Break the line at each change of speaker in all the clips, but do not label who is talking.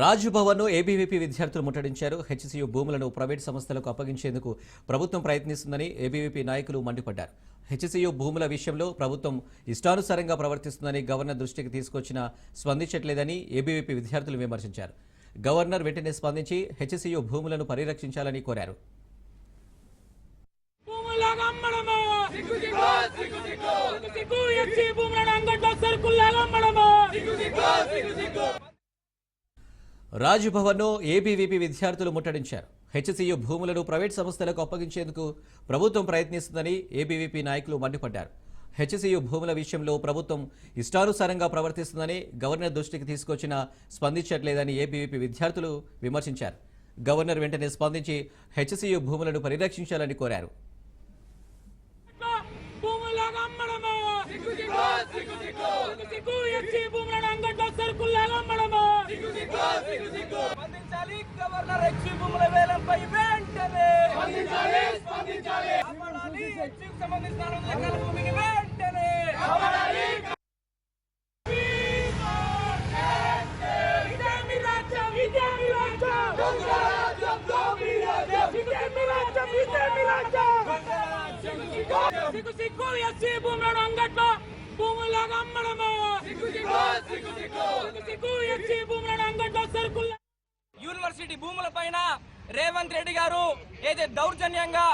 రాజ్భవన్ను ABVP విద్యార్థులు ముట్టడించారు. HCU భూములను private సంస్థలకు అప్పగించేందుకు ప్రభుత్వం ప్రయత్నిస్తుందని ఏబీవీపీ నాయకులు మండిపడ్డారు. హెచ్సియు భూముల విషయంలో ప్రభుత్వం ఇష్టానుసారంగా ప్రవర్తిస్తుందని గవర్నర్ దృష్టికి తీసుకొచ్చిన స్పందించట్లేదని ఏబీవీపీ విద్యార్థులు విమర్శించారు. గవర్నర్ వెంటనే స్పందించి హెచ్సియు భూములను పరిరక్షించాలని కోరారు.
భూములాగా అమ్మడమా సిగ్గు సిగ్గు సిగ్గు సిగ్గు సిగ్గు ఎక్సి భూములను అంగట్లో సరుకుల్లాగా అమ్మడమా సిగ్గు సిగ్గు సిగ్గు సిగ్గు
రాజ్భవన్ను ఏబీవీపీ విద్యార్థులు ముట్టడించారు హెచ్సియు భూములను ప్రైవేట్ సంస్థలకు అప్పగించేందుకు ప్రభుత్వం ప్రయత్నిస్తుందని ఏబీవీపీ నాయకులు మండిపడ్డారు హెచ్సియు భూముల విషయంలో ప్రభుత్వం ఇష్టానుసారంగా ప్రవర్తిస్తుందని గవర్నర్ దృష్టికి తీసుకొచ్చిన స్పందించట్లేదని ఏబీవీపీ విద్యార్థులు విమర్శించారు గవర్నర్ వెంటనే స్పందించి హెచ్సియు భూములను పరిరక్షించాలని కోరారు
సిగ్గు సిగ్గు సిగ్గు సిగ్గు
స్పందించాలి. గవర్నర్ హెచ్సి భూముల వేలంపై వెంటనే
స్పందించాలి స్పందించాలి.
అమ్మడాలి హెచ్సికి సంబంధించిన వందల ఎకరాల భూమిని వెంటనే
రాజ్యం సిగ్గు సిగ్గు ఎస్సీ భూములను అంగట్లో భూములాగా అమ్మడమా. సిగ్గు సిగ్గు సిగ్గు సిగ్గు. ఎస్సీ సరుకుల్లా
యూనివర్సిటీ భూముల పైన రేవంత్ రెడ్డి గారు ఏదైతే దౌర్జన్యంగా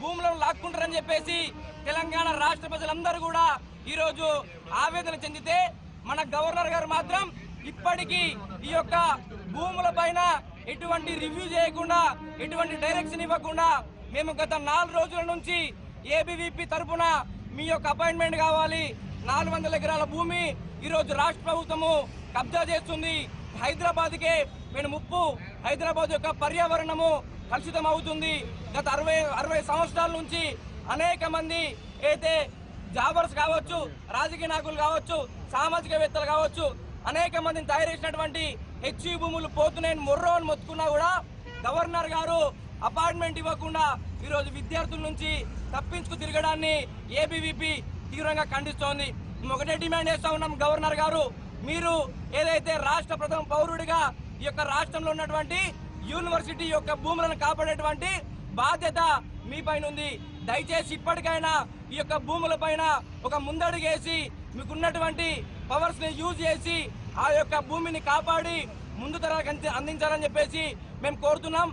భూములను లాక్కుంటారని చెప్పేసి తెలంగాణ రాష్ట్ర ప్రజలందరూ కూడా ఈరోజు ఆవేదన చెందితే మన గవర్నర్ గారు మాత్రం ఇప్పటికీ ఈ యొక్క భూముల పైన ఎటువంటి రివ్యూ చేయకుండా ఎటువంటి డైరెక్షన్ ఇవ్వకుండా మేము గత నాలుగు రోజుల నుంచి ఏబీవీపీ తరఫున మీ యొక్క అపాయింట్మెంట్ కావాలి. నాలుగు వందల ఎకరాల భూమి ఈరోజు రాష్ట్ర ప్రభుత్వము కబ్జా చేస్తుంది. హైదరాబాద్కే మేము ముప్పు. హైదరాబాద్ యొక్క పర్యావరణము కలుషితం అవుతుంది. గత అరవై అరవై సంవత్సరాల నుంచి అనేక మంది అయితే జాబర్స్ కావచ్చు రాజకీయ నాయకులు కావచ్చు సామాజికవేత్తలు కావచ్చు అనేక మందిని తయారు చేసినటువంటి హెచ్ఈ భూములు పోతున్నాయని మొర్రో మొత్తుకున్నా కూడా గవర్నర్ గారు అపార్ట్మెంట్ ఇవ్వకుండా ఈరోజు విద్యార్థుల నుంచి తప్పించుకు తిరగడాన్ని ఏబీవీపీ తీవ్రంగా ఖండిస్తోంది. ఒకటే డిమాండ్ చేస్తా ఉన్నాం గవర్నర్ గారు. మీరు ఏదైతే రాష్ట్ర ప్రథమ పౌరుడిగా ఈ యొక్క రాష్ట్రంలో ఉన్నటువంటి యూనివర్సిటీ యొక్క భూములను కాపాడేటువంటి బాధ్యత మీ పైన ఉంది. దయచేసి ఇప్పటికైనా ఈ యొక్క భూముల పైన ఒక ముందడుగేసి మీకున్నటువంటి పవర్స్ని యూజ్ చేసి ఆ యొక్క భూమిని కాపాడి ముందు తరాలకు అందించాలని చెప్పేసి మేము కోరుతున్నాం.